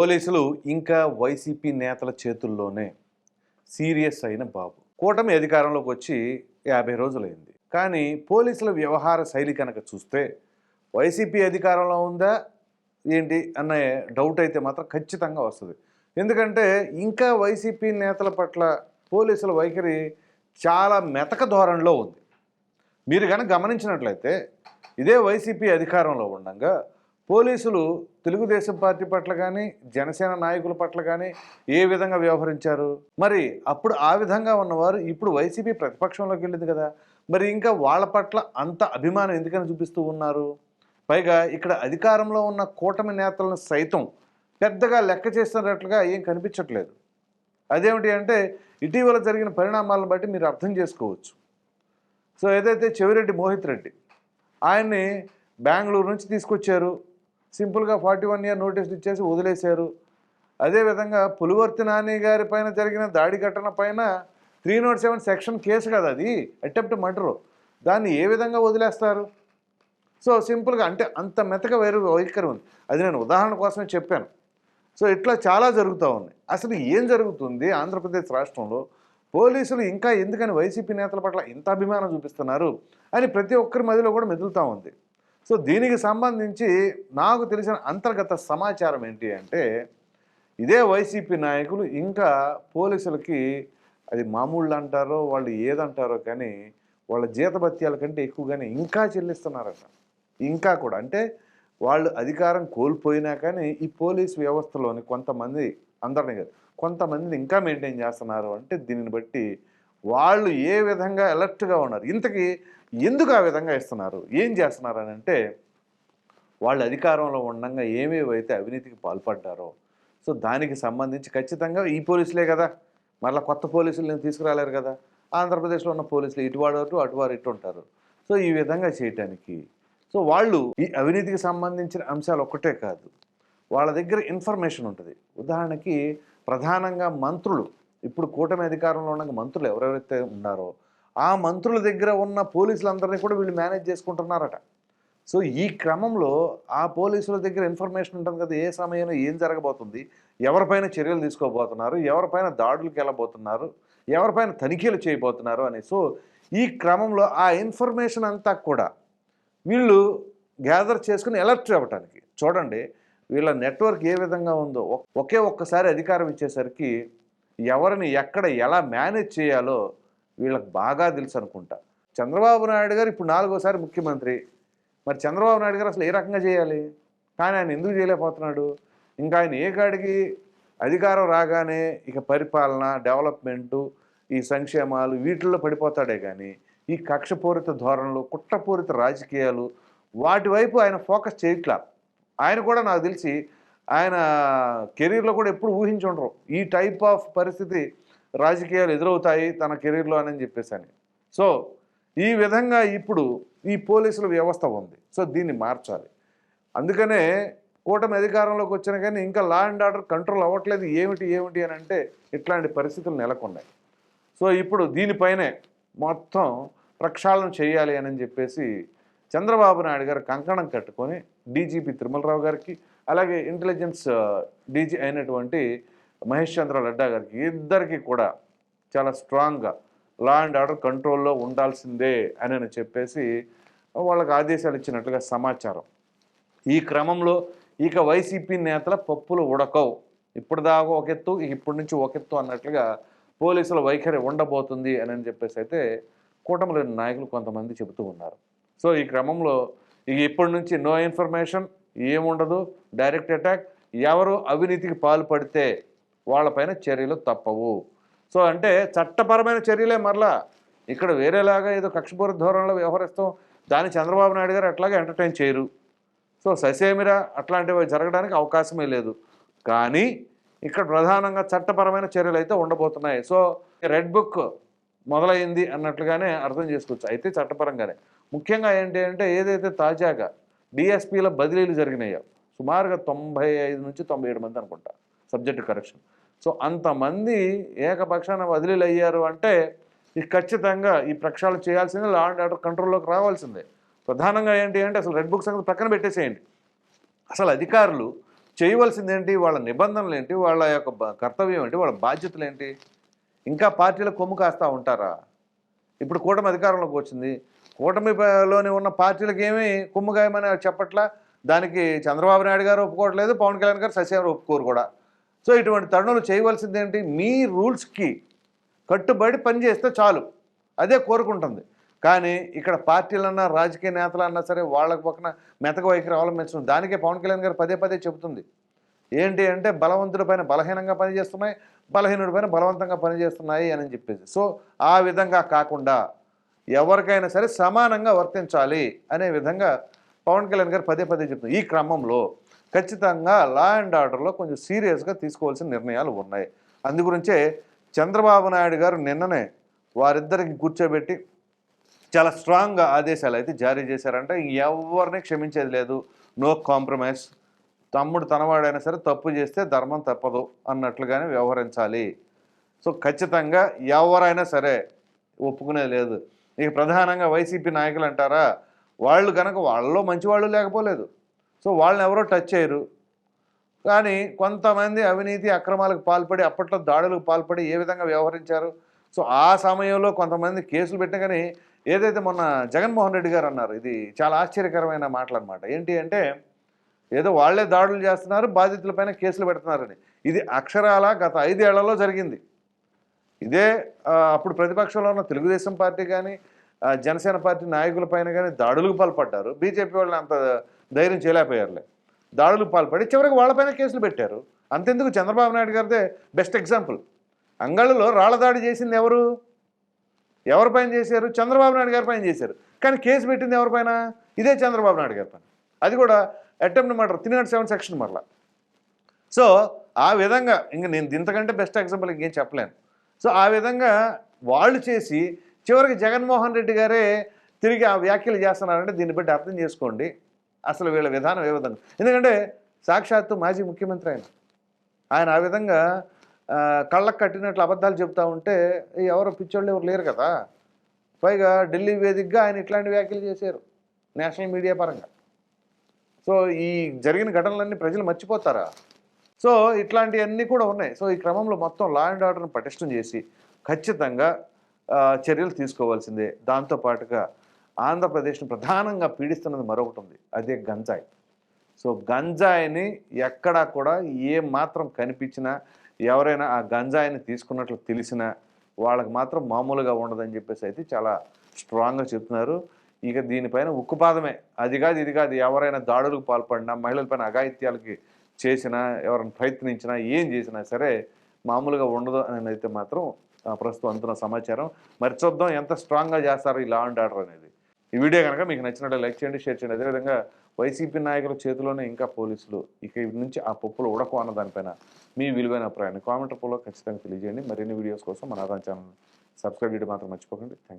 పోలీసులు ఇంకా వైసీపీ నేతల చేతుల్లోనే సీరియస్ అయిన బాబు. కూటమి అధికారంలోకి వచ్చి యాభై రోజులైంది. కానీ పోలీసుల వ్యవహార శైలి కనుక చూస్తే వైసీపీ అధికారంలో ఉందా? ఏంటి? అన్న డౌట్ అయితే మాత్రం ఖచ్చితంగా వస్తుంది. ఎందుకంటే ఇంకా వైసీపీ నేతల పట్ల పోలీసుల వైఖరి చాలా మెతక ధోరణిలో ఉంది. మీరు కనుక గమనించినట్లయితే ఇదే వైసీపీ అధికారంలో ఉండగా పోలీసులు తెలుగుదేశం పార్టీ పట్ల కానీ జనసేన నాయకుల పట్ల కానీ ఏ విధంగా వ్యవహరించారు? మరి అప్పుడు ఆ విధంగా ఉన్నవారు ఇప్పుడు వైసీపీ ప్రతిపక్షంలోకి వెళ్ళింది కదా. మరి ఇంకా వాళ్ళ పట్ల అంత అభిమానం ఎందుకని చూపిస్తూ ఉన్నారు? పైగా ఇక్కడ అధికారంలో ఉన్న కూటమి నేతలను సైతం పెద్దగా లెక్క చేస్తున్నట్లుగా ఏం కనిపించట్లేదు. అదేమిటి అంటే ఇటీవల జరిగిన పరిణామాలను బట్టి మీరు అర్థం చేసుకోవచ్చు. సో ఏదైతే చెవిరెడ్డి మోహిత్ రెడ్డి ఆయన్ని బెంగళూరు నుంచి తీసుకొచ్చారు సింపుల్గా ఫార్టీ వన్ ఇయర్ నోటీసులు ఇచ్చేసి వదిలేశారు. అదేవిధంగా పులివర్తి నాని గారి పైన జరిగిన దాడి ఘటన పైన three nought seven section case కదా అది అటెంప్ట్ మర్డరు. దాన్ని ఏ విధంగా వదిలేస్తారు? సో సింపుల్గా అంటే అంత మెతక వైరు వైఖరి ఉంది. అది నేను ఉదాహరణ కోసమే చెప్పాను. సో ఇట్లా చాలా జరుగుతూ ఉంది. అసలు ఏం జరుగుతుంది? ఆంధ్రప్రదేశ్ రాష్ట్రంలో పోలీసులు ఇంకా ఎందుకని వైసీపీ నేతల పట్ల ఇంత అభిమానం చూపిస్తున్నారు అని ప్రతి ఒక్కరి మధ్యలో కూడా మెదులుతూ ఉంది. సో దీనికి సంబంధించి నాకు తెలిసిన అంతర్గత సమాచారం ఏంటి అంటే ఇదే వైసీపీ నాయకులు ఇంకా పోలీసులకి అది మామూళ్ళు అంటారో వాళ్ళు ఏదంటారో కానీ వాళ్ళ జీతభత్యాల కంటే ఎక్కువగానే ఇంకా చెల్లిస్తున్నారట. ఇంకా కూడా. అంటే వాళ్ళు అధికారం కోల్పోయినా కానీ ఈ పోలీస్ వ్యవస్థలోని కొంతమంది అందరినీ కాదు కొంతమందిని ఇంకా మెయింటైన్ చేస్తున్నారు అంటే దీనిని బట్టి వాళ్ళు ఏ విధంగా అలర్ట్గా ఉన్నారు? ఇంతకీ ఎందుకు ఆ విధంగా ఇస్తున్నారు? ఏం చేస్తున్నారు అని అంటే వాళ్ళు అధికారంలో ఉండగా ఏమేవైతే అవినీతికి పాల్పడ్డారో సో దానికి సంబంధించి ఖచ్చితంగా ఈ పోలీసులే కదా. మళ్ళీ కొత్త పోలీసులను తీసుకురాలేరు కదా. ఆంధ్రప్రదేశ్లో ఉన్న పోలీసులు ఇటువాడు అటువారు ఇటు ఉంటారు. సో ఈ విధంగా చేయటానికి సో వాళ్ళు ఈ అవినీతికి సంబంధించిన అంశాలు ఒక్కటే కాదు. వాళ్ళ దగ్గర ఇన్ఫర్మేషన్ ఉంటుంది. ఉదాహరణకి ప్రధానంగా మంత్రులు ఇప్పుడు కూటమి అధికారంలో ఉన్న మంత్రులు ఎవరెవరైతే ఉన్నారో ఆ మంత్రుల దగ్గర ఉన్న పోలీసులందరినీ కూడా వీళ్ళు మేనేజ్ చేసుకుంటున్నారట. సో ఈ క్రమంలో ఆ పోలీసుల దగ్గర ఇన్ఫర్మేషన్ ఉంటుంది కదా ఏ సమయంలో ఏం జరగబోతుంది ఎవరిపైన చర్యలు తీసుకోబోతున్నారు ఎవరిపైన దాడులకు వెళ్ళబోతున్నారు ఎవరిపైన తనిఖీలు చేయబోతున్నారు అని. సో ఈ క్రమంలో ఆ ఇన్ఫర్మేషన్ అంతా కూడా వీళ్ళు గ్యాదర్ చేసుకుని అలర్ట్ అవ్వటానికి చూడండి వీళ్ళ నెట్వర్క్ ఏ విధంగా ఉందో. ఒకే ఒక్కసారి అధికారం ఇచ్చేసరికి ఎవరిని ఎక్కడ ఎలా మేనేజ్ చేయాలో వీళ్ళకి బాగా తెలుసు అనుకుంటా. చంద్రబాబు నాయుడు గారు ఇప్పుడు నాలుగోసారి ముఖ్యమంత్రి. మరి చంద్రబాబు నాయుడు గారు అసలు ఏ రకంగా చేయాలి? కానీ ఆయన ఎందుకు చేయలేకపోతున్నాడు? ఇంకా ఆయన ఏ కాడికి అధికారం రాగానే ఇక పరిపాలన డెవలప్మెంటు ఈ సంక్షేమాలు వీటిల్లో పడిపోతాడే కానీ ఈ కక్షపూరిత ధోరణులు కుట్రపూరిత రాజకీయాలు వాటి వైపు ఆయన ఫోకస్ చేయట్లా. ఆయన కూడా నాకు తెలిసి ఆయన కెరీర్లో కూడా ఎప్పుడు ఊహించి ఉండరు. ఈ టైప్ ఆఫ్ పరిస్థితి రాజకీయాలు ఎదురవుతాయి తన కెరీర్లో అని చెప్పేసి అని. సో ఈ విధంగా ఇప్పుడు ఈ పోలీసుల వ్యవస్థ ఉంది. సో దీన్ని మార్చాలి. అందుకనే కూటమి అధికారంలోకి వచ్చిన కానీ ఇంకా లా అండ్ ఆర్డర్ కంట్రోల్ అవ్వట్లేదు. ఏమిటి ఏమిటి అని అంటే ఇట్లాంటి పరిస్థితులు నెలకొన్నాయి. సో ఇప్పుడు దీనిపైనే మొత్తం ప్రక్షాళన చేయాలి అని చెప్పేసి చంద్రబాబు నాయుడు గారు కంకణం కట్టుకొని డీజీపీ తిరుమలరావు గారికి అలాగే ఇంటెలిజెన్స్ డీజీ అయినటువంటి మహేష్ చంద్ర లడ్డా గారికి ఇద్దరికి కూడా చాలా స్ట్రాంగ్గా లా అండ్ ఆర్డర్ కంట్రోల్లో ఉండాల్సిందే అని అని చెప్పేసి వాళ్ళకి ఆదేశాలు ఇచ్చినట్లుగా సమాచారం. ఈ క్రమంలో ఇక వైసీపీ నేతల పప్పులు ఉడకవు. ఇప్పుడు దాకా ఒక ఎత్తు ఇప్పటి నుంచి ఒక ఎత్తు అన్నట్లుగా పోలీసుల వైఖరి ఉండబోతుంది అని అని చెప్పేసి అయితే కూటమిలోని నాయకులు కొంతమంది చెబుతూ ఉన్నారు. సో ఈ క్రమంలో ఇక ఇప్పటి నుంచి నో ఇన్ఫర్మేషన్ ఏముండదు. డైరెక్ట్ అటాక్ ఎవరు అవినీతికి పాల్పడితే వాళ్ళపైన చర్యలు తప్పవు. సో అంటే చట్టపరమైన చర్యలే మరలా. ఇక్కడ వేరేలాగా ఏదో కక్షపూర ధోరణిలో వ్యవహరిస్తాం దాన్ని చంద్రబాబు నాయుడు గారు అట్లాగే ఎంటర్టైన్ చేయరు. సో ససేమిరా అట్లాంటివి జరగడానికి అవకాశమే లేదు. కానీ ఇక్కడ ప్రధానంగా చట్టపరమైన చర్యలు అయితే ఉండబోతున్నాయి. సో రెడ్ బుక్ మొదలైంది అన్నట్లుగానే అర్థం చేసుకోవచ్చు. అయితే చట్టపరంగానే. ముఖ్యంగా ఏంటి అంటే ఏదైతే తాజాగా డిఎస్పీల బదిలీలు జరిగినాయి. సుమారుగా తొంభై ఐదు నుంచి తొంభై ఏడు మంది అనుకుంటా సబ్జెక్టు కరెక్షన్. సో అంతమంది ఏకపక్షాన బదిలీలు అయ్యారు అంటే ఇది ఖచ్చితంగా ఈ ప్రక్షాళన చేయాల్సిందే లా అండ్ ఆర్డర్ కంట్రోల్లోకి రావాల్సిందే. ప్రధానంగా ఏంటి అంటే అసలు రెడ్ బుక్ సంగతి పక్కన పెట్టేసేయండి. అసలు అధికారులు చేయవలసింది ఏంటి? వాళ్ళ నిబంధనలు ఏంటి? వాళ్ళ యొక్క కర్తవ్యం ఏంటి? వాళ్ళ బాధ్యతలు ఏంటి? ఇంకా పార్టీల కొమ్ము కాస్తా ఉంటారా? ఇప్పుడు కూటమి అధికారంలోకి వచ్చింది. కూటమిలోని ఉన్న పార్టీలకు ఏమీ కుమ్ముగాయమని చెప్పట్లా? దానికి చంద్రబాబు నాయుడు గారు ఒప్పుకోవట్లేదు పవన్ కళ్యాణ్ గారు సత్యనారాయణ ఒప్పుకోరు కూడా. సో ఇటువంటి తరుణులు చేయవలసింది ఏంటి మీ రూల్స్కి కట్టుబడి పనిచేస్తే చాలు. అదే కోరుకుంటుంది. కానీ ఇక్కడ పార్టీలన్నా రాజకీయ నేతలు అన్నా సరే వాళ్ళకు పక్కన మెతక వైఖరి అవలంబించడం దానికే పవన్ కళ్యాణ్ గారు పదే పదే చెబుతుంది. ఏంటి అంటే బలవంతుడి పైన బలహీనంగా పనిచేస్తున్నాయి బలహీనుడి పైన బలవంతంగా పనిచేస్తున్నాయి అని చెప్పేసి. సో ఆ విధంగా కాకుండా ఎవరికైనా సరే సమానంగా వర్తించాలి అనే విధంగా పవన్ కళ్యాణ్ గారు పదే పదే చెప్తున్నారు. ఈ క్రమంలో ఖచ్చితంగా లా అండ్ ఆర్డర్లో కొంచెం సీరియస్గా తీసుకోవాల్సిన నిర్ణయాలు ఉన్నాయి. అందుగురించే చంద్రబాబు నాయుడు గారు నిన్ననే వారిద్దరికి కూర్చోబెట్టి చాలా స్ట్రాంగ్గా ఆదేశాలు అయితే జారీ చేశారంటే. ఎవరిని క్షమించేది లేదు. నో కాంప్రమైజ్ తమ్ముడు తనవాడైనా సరే తప్పు చేస్తే ధర్మం తప్పదు అన్నట్లుగానే వ్యవహరించాలి. సో ఖచ్చితంగా ఎవరైనా సరే ఒప్పుకునేది లేదు. ఇక ప్రధానంగా వైసీపీ నాయకులు అంటారా? వాళ్ళు కనుక వాళ్ళలో మంచివాళ్ళు లేకపోలేదు. సో వాళ్ళని ఎవరో టచ్ చేయరు. కానీ కొంతమంది అవినీతి అక్రమాలకు పాల్పడి అప్పట్లో దాడులకు పాల్పడి ఏ విధంగా వ్యవహరించారు? సో ఆ సమయంలో కొంతమంది కేసులు పెట్టిన కానీ ఏదైతే మొన్న జగన్మోహన్ రెడ్డి గారు అన్నారు ఇది చాలా ఆశ్చర్యకరమైన మాటలు అనమాట ఏంటి అంటే ఏదో వాళ్ళే దాడులు చేస్తున్నారు బాధితులపైన కేసులు పెడుతున్నారని. ఇది అక్షరాల గత ఐదేళ్ళలో జరిగింది. ఇదే అప్పుడు ప్రతిపక్షంలో ఉన్న తెలుగుదేశం పార్టీ కానీ జనసేన పార్టీ నాయకుల పైన కానీ దాడులకు పాల్పడ్డారు. బీజేపీ వాళ్ళని అంత ధైర్యం చేయలేకపోయారులే. దాడులకు పాల్పడి చివరికి వాళ్ళపైన కేసులు పెట్టారు. అంతెందుకు చంద్రబాబు నాయుడు గారిదే బెస్ట్ ఎగ్జాంపుల్. అంగళ్ళలో రాళ్ళ దాడి చేసింది ఎవరు? ఎవరిపైన చేశారు? చంద్రబాబు నాయుడు గారి పైన చేశారు. కానీ కేసు పెట్టింది ఎవరిపైన ఇదే చంద్రబాబు నాయుడు గారి పైన. అది కూడా attempt murder three nought seven section మరలా. సో ఆ విధంగా ఇంక నేను ఇంతకంటే బెస్ట్ ఎగ్జాంపుల్ ఇంకేం చెప్పలేను. సో ఆ విధంగా వాళ్ళు చేసి చివరికి జగన్మోహన్ రెడ్డి గారే తిరిగి ఆ వ్యాఖ్యలు చేస్తున్నారంటే దీన్ని బట్టి అర్థం చేసుకోండి. అసలు వీళ్ళ విధానం ఏ విధంగా? ఎందుకంటే సాక్షాత్తు మాజీ ముఖ్యమంత్రి ఆయన. ఆయన ఆ విధంగా కళ్ళకు కట్టినట్లు అబద్ధాలు చెప్తా ఉంటే ఎవరు పిచ్చోళ్ళు ఎవరు లేరు కదా? పైగా ఢిల్లీ వేదికగా ఆయన ఇట్లాంటి వ్యాఖ్యలు చేశారు నేషనల్ మీడియా పరంగా. సో ఈ జరిగిన ఘటనలన్నీ ప్రజలు మర్చిపోతారా? సో ఇట్లాంటివన్నీ కూడా ఉన్నాయి. సో ఈ క్రమంలో మొత్తం లా అండ్ ఆర్డర్ను పటిష్టం చేసి ఖచ్చితంగా చర్యలు తీసుకోవాల్సిందే. దాంతోపాటుగా ఆంధ్రప్రదేశ్ను ప్రధానంగా పీడిస్తున్నది మరొకటి ఉంది. అదే గంజాయి. సో గంజాయిని ఎక్కడా కూడా ఏ మాత్రం కనిపించినా ఎవరైనా ఆ గంజాయిని తీసుకున్నట్లు తెలిసినా వాళ్ళకి మాత్రం మామూలుగా ఉండదని చెప్పేసి అయితే చాలా స్ట్రాంగ్గా చెప్తున్నారు. ఇక దీనిపైన ఉక్కుపాదమే. అది కాదు ఇది కాదు. ఎవరైనా దాడులకు పాల్పడినా మహిళలపైన అఘాయిత్యాలకి చేసినా ఎవరైనా ప్రయత్నించినా ఏం చేసినా సరే మామూలుగా ఉండదు అని అయితే మాత్రం ప్రస్తుతం అందుతున్న సమాచారం. మరి చూద్దాం ఎంత స్ట్రాంగ్గా చేస్తారు ఈ లా అండ్ ఆర్డర్ అనేది. ఈ వీడియో కనుక మీకు నచ్చినట్టు లైక్ చేయండి షేర్ చేయండి. అదేవిధంగా వైసీపీ నాయకుల చేతిలోనే ఇంకా పోలీసులు ఇక నుంచి ఆ పప్పులు ఉడకు అన్న దానిపైన మీ విలువైన అభిప్రాయాన్ని కామెంట్ రూపంలో ఖచ్చితంగా తెలియజేయండి. మరిన్ని వీడియోస్ కోసం మన ఆదాన్ ఛానల్ సబ్స్క్రైబ్ చేయడం మాత్రం మర్చిపోకండి. Thank you